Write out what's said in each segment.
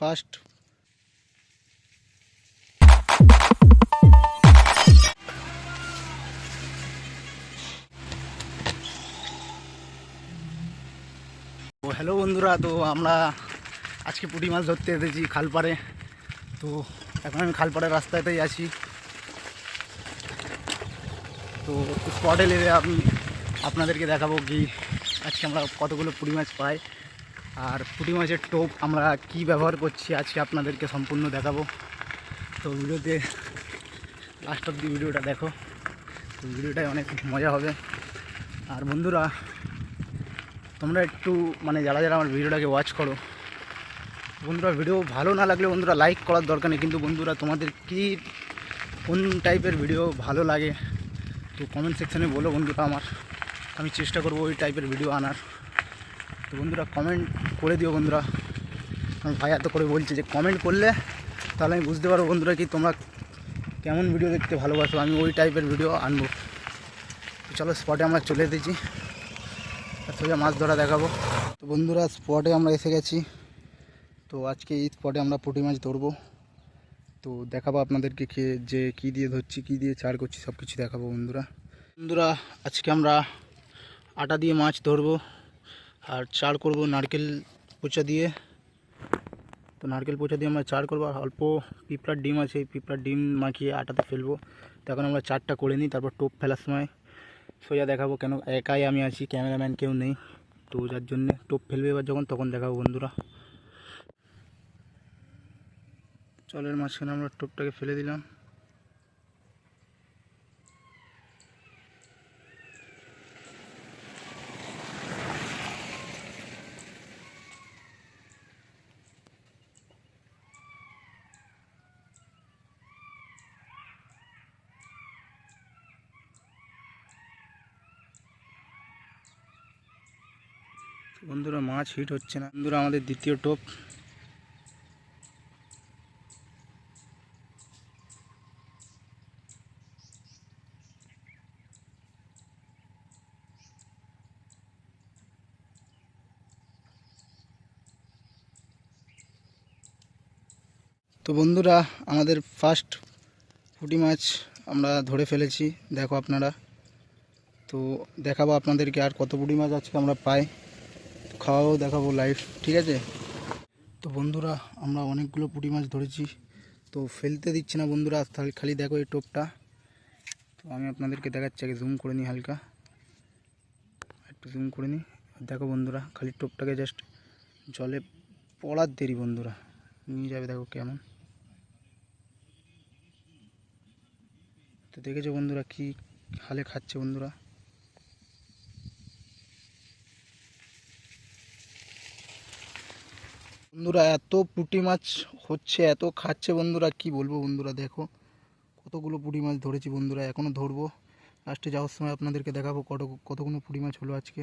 First hello বন্ধুরা, তো আমরা আজকে পুঁটি মাছ ধরতে এসেছি খালপাড়ে। তো এখন আমি খালপাড়ের রাস্তাতেই আছি। তো স্পটে নেমে আমি আপনাদেরকে দেখাবো কি আজকে আমরা কতগুলো পুঁটি মাছ পাই। আর পুঁটি মাছের টোপ আমরা কি ব্যবহার করছি আজকে আপনাদেরকে সম্পূর্ণ দেখাবো। তো ভিডিওতে লাস্ট অব দি ভিডিওটা দেখো। তো ভিডিওটায় অনেক মজা হবে। আর বন্ধুরা, তোমরা একটু মানে যারা যারা আমার ভিডিওটাকে ওয়াচ করো, বন্ধুরা ভিডিও ভালো না লাগলে বন্ধুরা লাইক করার দরকার নেই। কিন্তু বন্ধুরা, তোমাদের কি, কোন টাইপের ভিডিও ভালো লাগে, তো কমেন্ট সেকশানে বলো বন্ধুরা আমার। আমি চেষ্টা করব ওই টাইপের ভিডিও আনার। তো বন্ধুরা কমেন্ট করে দিও বন্ধুরা। আমার ভাই এত করে বলছে যে কমেন্ট করলে তাহলে আমি বুঝতে পারব বন্ধুরা কি তোমরা কেমন ভিডিও দেখতে ভালোবাসো। আমি ওই টাইপের ভিডিও আনব। তো চলো স্পটে আমরা চলে এসেছি। সোজা মাছ ধরা দেখাবো। তো বন্ধুরা স্পটে আমরা এসে গেছি। তো আজকে এই স্পটে আমরা পুঁটি মাছ ধরবো। তো দেখাবো আপনাদেরকে কে যে কী দিয়ে ধরছি, কী দিয়ে চার করছি সব কিছু দেখাবো বন্ধুরা। বন্ধুরা, আজকে আমরা আটা দিয়ে মাছ ধরবো। আর চার করব নারকেল পোচা দিয়ে। তো নারকেল পোচা দিয়ে আমরা চার করব, আর অল্প পিঁপড়ার ডিম আছে, এই পিঁপড়ার ডিম মাখিয়ে আটাতে ফেলব। তো এখন আমরা চারটা করে নিই, তারপর টোপ ফেলার সময় সোজা দেখাবো কেন, একাই আমি আছি, ক্যামেরাম্যান কেউ নেই। তো যার জন্যে টোপ ফেলবে এবার যখন, তখন দেখাবো বন্ধুরা। চলের মাঝখানে আমরা টোপটাকে ফেলে দিলাম। বন্ধুরা, মাছ হিট হচ্ছে না। বন্ধুরা, আমাদের দ্বিতীয় টোপ। তো বন্ধুরা, আমাদের ফার্স্ট পুঁটি মাছ আমরা ধরে ফেলেছি। দেখো আপনারা। তো দেখাবো আপনাদেরকে আর কত পুঁটি মাছ আজকে আমরা পাই। খাওয়াও দেখাবো লাইভ ঠিক আছে? তো বন্ধুরা, আমরা অনেকগুলো পুঁটি মাছ ধরেছি। তো ফেলতে দিচ্ছি না বন্ধুরা তাহলে খালি দেখো এই টোপটা। তো আমি আপনাদেরকে দেখাচ্ছি, আগে জুম করে নিই হালকা। একটু জুম করে নিই। দেখো বন্ধুরা, খালি টোপটাকে জাস্ট জলে পড়ার দেরি বন্ধুরা। নিয়ে যাবে দেখো কেমন। তো দেখেছ বন্ধুরা কি হালে খাচ্ছে বন্ধুরা? বন্ধুরা এত পুঁটি মাছ হচ্ছে এত খাচ্ছে বন্ধুরা কি বলব বন্ধুরা দেখো। কতগুলো পুঁটি মাছ ধরেছি বন্ধুরা এখনও ধরবো। লাস্টে যাওয়ার সময় আপনাদেরকে দেখাবো কত কতগুলো পুঁটি মাছ হলো আজকে.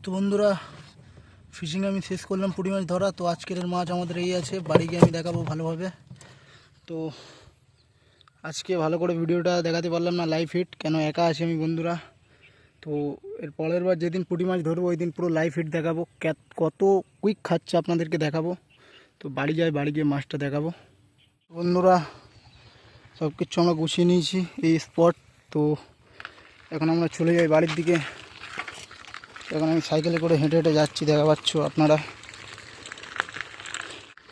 তো বন্ধুরা ফিশিং আমি শেষ করলাম পুঁটি মাছ ধরা তো আজকের মাছ আমাদের এই আছে বাড়ি গিয়ে আমি দেখাবো ভালোভাবে। তো আজকে ভালো করে ভিডিওটা দেখাতে পারলাম না লাইভ হিট কেন একা আছি আমি বন্ধুরা। তো এর পরের বার যেদিন পুঁটি মাছ ধরবো ওই দিন পুরো লাইভ হিট দেখাবো। কত কুইক খাচ্ছে আপনাদেরকে দেখাবো। তো বাড়ি যাই, বাড়ি গিয়ে মাছটা দেখাবো। বন্ধুরা সব কিছু আমরা গুছিয়ে নিয়েছি এই স্পট তো এখন আমরা চলে যাই বাড়ির দিকে। এখন আমি সাইকেলে করে হেঁটে হেঁটে যাচ্ছি, দেখা পাচ্ছ আপনারা।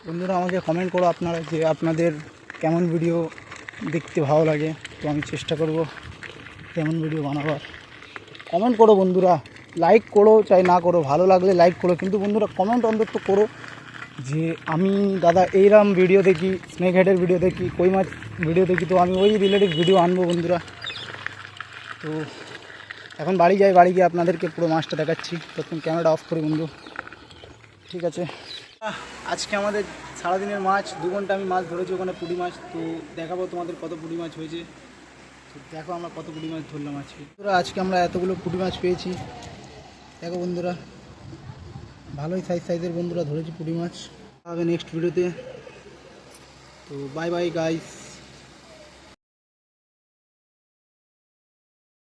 বন্ধুরা, আমাকে কমেন্ট করো আপনারা যে আপনাদের কেমন ভিডিও দেখতে ভালো লাগে। তো আমি চেষ্টা করব কেমন ভিডিও বানাবার। কমেন্ট করো বন্ধুরা। লাইক করো, চাই না করো, ভালো লাগলে লাইক করো। কিন্তু বন্ধুরা কমেন্ট অন্তত করো যে আমি দাদা এইরকম ভিডিও দেখি স্নেক হেডের ভিডিও দেখি, কই মাছ ভিডিও দেখি। তো আমি ওই রিলেটেড ভিডিও আনব বন্ধুরা। তো এখন বাড়ি যাই, বাড়ি গিয়ে আপনাদেরকে পুরো মাছটা দেখাচ্ছি। তখন ক্যামেরাটা অফ করি বন্ধু। ঠিক আছে। আজকে আমাদের সারাদিনের মাছ, দু ঘণ্টা আমি মাছ ধরেছি ওখানে পুঁটি মাছ। তো দেখাবো তোমাদের কত পুঁটি মাছ হয়েছে। তো দেখো আমরা কত পুঁটি মাছ ধরলাম আজকে। বন্ধুরা, আজকে আমরা এতগুলো পুঁটি মাছ পেয়েছি। দেখো বন্ধুরা, ভালোই সাইজ সাইজের বন্ধুরা ধরেছি পুঁটি মাছ। হবে নেক্সট ভিডিওতে তো। Bye bye guys